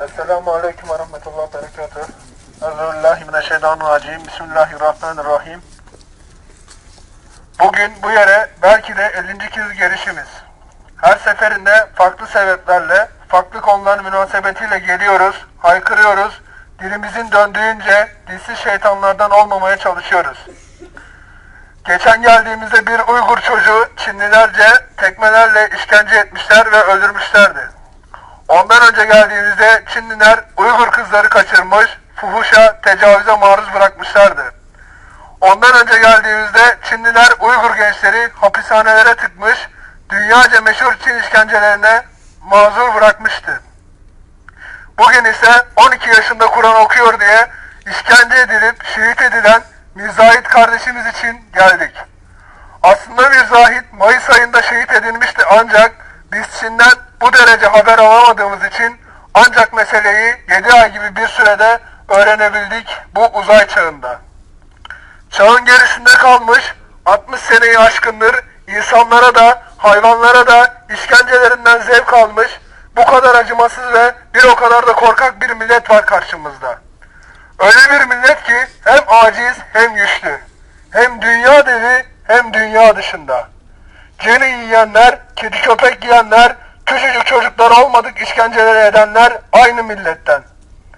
Esselamu Aleyküm ve Rahmetullah Berekatuhu. Euzubillahimineşşeytanirracim. Bismillahirrahmanirrahim. Bugün bu yere belki de 50. kez gelişimiz. Her seferinde farklı sebeplerle, farklı konular münasebetiyle geliyoruz, haykırıyoruz. Dilimizin döndüğünce dilsiz şeytanlardan olmamaya çalışıyoruz. Geçen geldiğimizde bir Uygur çocuğu Çinlilerce tekmelerle işkence etmişler ve öldürmüşlerdi. Ondan önce geldiğimizde Çinliler Uygur kızları kaçırmış, fuhuşa, tecavüze maruz bırakmışlardı. Ondan önce geldiğimizde Çinliler Uygur gençleri hapishanelere tıkmış, dünyaca meşhur Çin işkencelerine mazur bırakmıştı. Bugün ise 12 yaşında Kur'an okuyor diye işkence edilip şehit edilen Mirzahit kardeşimiz için geldik. Aslında Mirzahit Mayıs ayında şehit edilmişti ancak biz Çin'den bu derece haber alamadığımız için ancak meseleyi 7 ay gibi bir sürede öğrenebildik bu uzay çağında. Çağın gerisinde kalmış 60 seneyi aşkındır insanlara da hayvanlara da işkencelerinden zevk almış bu kadar acımasız ve bir o kadar da korkak bir millet var karşımızda. Öyle bir millet ki hem aciz hem güçlü. Hem dünya devi hem dünya dışında. Ceni yiyenler, kedi köpek yiyenler, küçücük çocuklar olmadık işkenceleri edenler aynı milletten.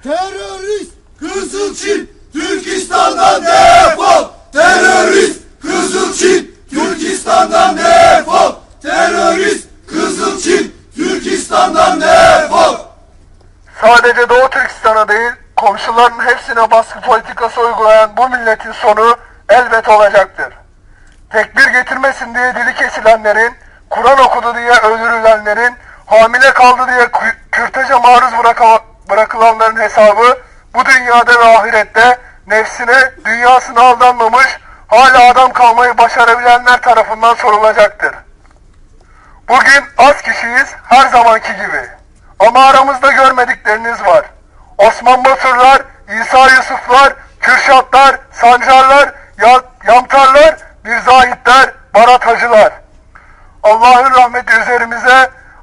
Terörist Kızılçin Türkistan'dan defol! Terörist Kızılçin Türkistan'dan defol! Terörist Kızılçin Türkistan'dan defol! Sadece Doğu Türkistan'a değil, komşularının hepsine baskı politikası uygulayan bu milletin sonu elbet olacaktır. Tekbir getirmesin diye dili kesilenlerin, Kur'an okudu diye öldürülenlerin, hamile kaldı diye kü- kürteje maruz bırakılanların hesabı bu dünyada ve ahirette nefsine, dünyasına aldanmamış, hala adam kalmayı başarabilenler tarafından sorulacaktır. Bugün az kişiyiz her zamanki gibi. Ama aramızda görmedikleriniz var. Osman Baturlar, İsa Yusuflar, Kürşatlar, Sancarlar, ya- Yamtarlar, Mirzahitler, Barat Hacılar.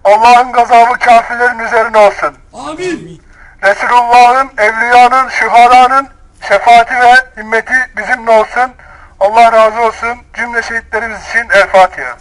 Allah'ın gazabı kafirlerin üzerine olsun. Amin! Resulullah'ın, evliyanın, şühadanın şefaati ve himmeti bizimle olsun. Allah razı olsun. Cümle şehitlerimiz için El Fatiha.